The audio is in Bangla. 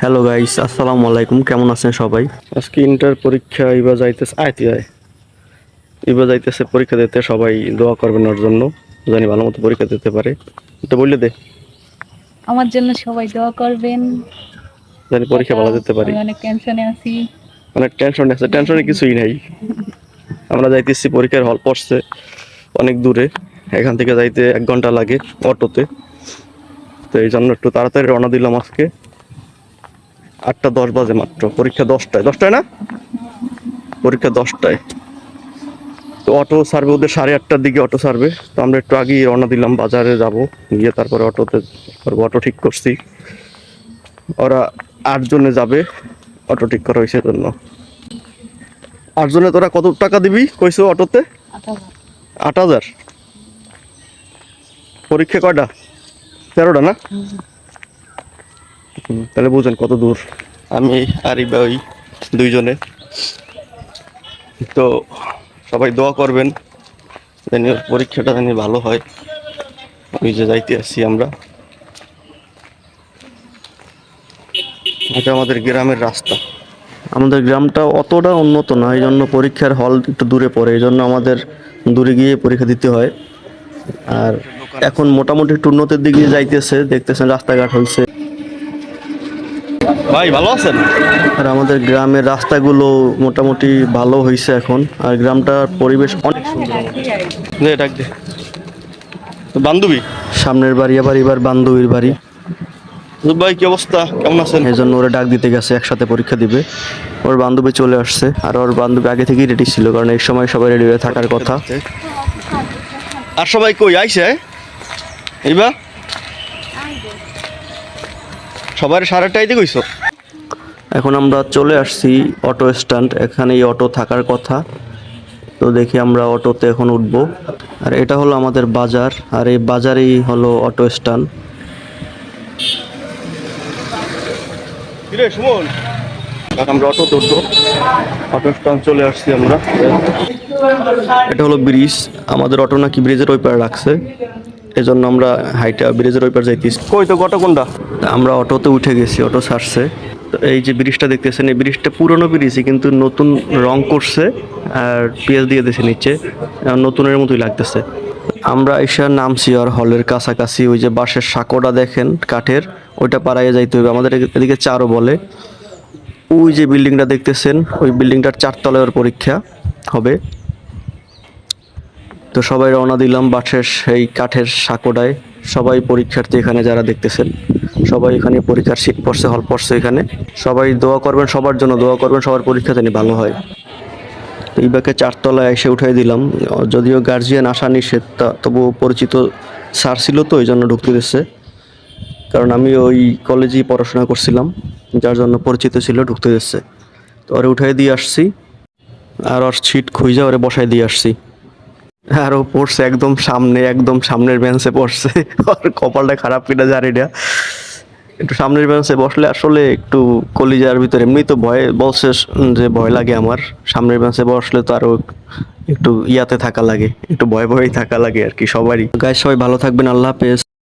হ্যালো গাইস আসসালামু আলাইকুম কেমন আছেন সবাই? আজকে ইন্টার পরীক্ষা এবার যাইতেছে আইতে আয়। এবার যাইতেছে পরীক্ষা দিতে সবাই দোয়া করবেন ওর জন্য জানি ভালো মতো পরীক্ষা দিতে পারে। এটা বললে দে। আমার জন্য সবাই দোয়া করবেন। জানি পরীক্ষা ভালো দিতে পারি। অনেক টেনশনে আছি। অনেক টেনশন আছে। টেনশনে কিছুই নাই। আমরা যাইতেছি পরীক্ষার হল পড়ছে অনেক দূরে। এখান থেকে যাইতে এক ঘণ্টা লাগে অটোতে। তো এই জন্য একটু তাড়াতাড়ি রওনা দিলাম আজকে। আটটা দশ বাজে মাত্র। পরীক্ষা দশটায়। দশটায় না? পরীক্ষা দশটায়। তো অটো সার্ভে ওদের সাড়ে আটটার দিকে অটো সার্ভে তো আমরা একটু আগেই রওনা দিলাম বাজারে যাব। গিয়ে তারপরে অটোতে করব। অটো ঠিক করছি। ওরা আটজনে যাবে অটো ঠিক করা হয়েছে জন্য আটজনে তোরা কত টাকা দিবি কইছো অটোতে? আট হাজার। পরীক্ষা কয়টা? তেরোটা না? তাহলে বুঝেন কত দূর। আমি আর ইবা ওই দুইজনে। তো সবাই দোয়া করবেন জানি ওর পরীক্ষাটা জানি ভালো হয়। ওই যে যাইতে আসছি আমরা। এটা আমাদের গ্রামের রাস্তা। আমাদের গ্রামটা অতটা উন্নত না এই জন্য পরীক্ষার হল একটু দূরে পড়ে এই জন্য আমাদের দূরে গিয়ে পরীক্ষা দিতে হয়। আর এখন মোটামুটি একটু উন্নতির দিকে যাইতেছে দেখতেছেন রাস্তাঘাট হয়েছে ভাই ভালো আছেন? আর আমাদের গ্রামের রাস্তাগুলো মোটামুটি ভালো হয়েছে এখন আর গ্রামটার পরিবেশ অনেক সুন্দর। ডাক দে। বান্ধবী? সামনের বাড়ি আবার এবার বান্ধবীর বাড়ি। ভাই কি অবস্থা? কেমন আছেন? এই জন্য ওরা ডাক দিতে গেছে একসাথে পরীক্ষা দিবে। ওর বান্ধবী চলে আসছে আর ওর বান্ধবী আগে থেকেই রেডি ছিল কারণ এই সময় সবাই রেডি হয়ে থাকার কথা। আর সবাই কই? আইছে এইবা সবার সাড়ে আটটাইতে কইছো? এখন আমরা চলে আসছি অটো স্ট্যান্ড এখানে এই অটো থাকার কথা। তো দেখি আমরা অটোতে এখন উঠবো। আর এটা হলো আমাদের বাজার আর এই বাজারেই হলো অটো স্ট্যান্ড। আমরা অটোতে উঠবো। অটো স্ট্যান্ড চলে আসছি আমরা। এটা হলো ব্রিজ। আমাদের অটো নাকি ব্রিজের ওই পারে রাখছে। এই জন্য আমরা হাইটা ব্রিজের ওই পারে যাইতেছি। কই তো কত কোনটা? আমরা অটোতে উঠে গেছি অটো ছাড়ছে। তো এই যে ব্রিজটা দেখতেছেন এই ব্রিজটা পুরনো ব্রিজই কিন্তু নতুন রং করছে আর পেঁয়াজ দিয়ে দিয়েছে নিচে নতুনের মতোই লাগতেছে। আমরা এসে নামছি আর হলের কাছাকাছি ওই যে বাঁশের সাঁকোটা দেখেন কাঠের ওইটা পাড়াইয়ে যাইতে হবে আমাদের এদিকে চারও বলে। ওই যে বিল্ডিংটা দেখতেছেন ওই বিল্ডিংটার চারতলায় ওর পরীক্ষা হবে। তো সবাই রওনা দিলাম বাসের সেই কাঠের সাঁকোটায়। সবাই পরীক্ষার্থী এখানে যারা দেখতেছেন, সবাই এখানে পরীক্ষার শীত পড়ছে হল পড়ছে এখানে। সবাই দোয়া করবেন, সবার জন্য দোয়া করবেন, সবার পরীক্ষা জানি ভালো হয়। তো এই বাকে চারতলায় এসে উঠাই দিলাম। যদিও গার্জিয়ান আসা নিষেধ, তা- তবুও পরিচিত স্যার ছিল তো ওই জন্য ঢুকতে দিচ্ছে কারণ আমি ওই কলেজেই পড়াশোনা করছিলাম, যার জন্য পরিচিত ছিল, ঢুকতে দিচ্ছে তো ওরে উঠাই দিয়ে আসছি। আর ওর সিট খুঁজে ওরে বসাই দিয়ে আসছি। আর পড়ছে একদম সামনে, একদম সামনের বেঞ্চে পড়ছে আর কপালটা খারাপ কিনা জানি না। একটু সামনের বেঞ্চে বসলে আসলে একটু কলিজার ভিতরে এমনি তো ভয়, বলছে যে ভয় লাগে আমার। সামনের বেঞ্চে বসলে তো আরও একটু ইয়াতে থাকা লাগে, একটু ভয় ভয়েই থাকা লাগে আর কি সবারই। গায়ে সবাই ভালো থাকবেন, আল্লাহ হাফেজ।